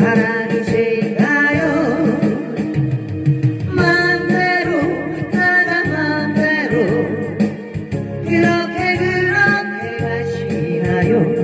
사랑이실까요? 맘대로 따라 맘대로. 그렇게 그렇게 마시나요?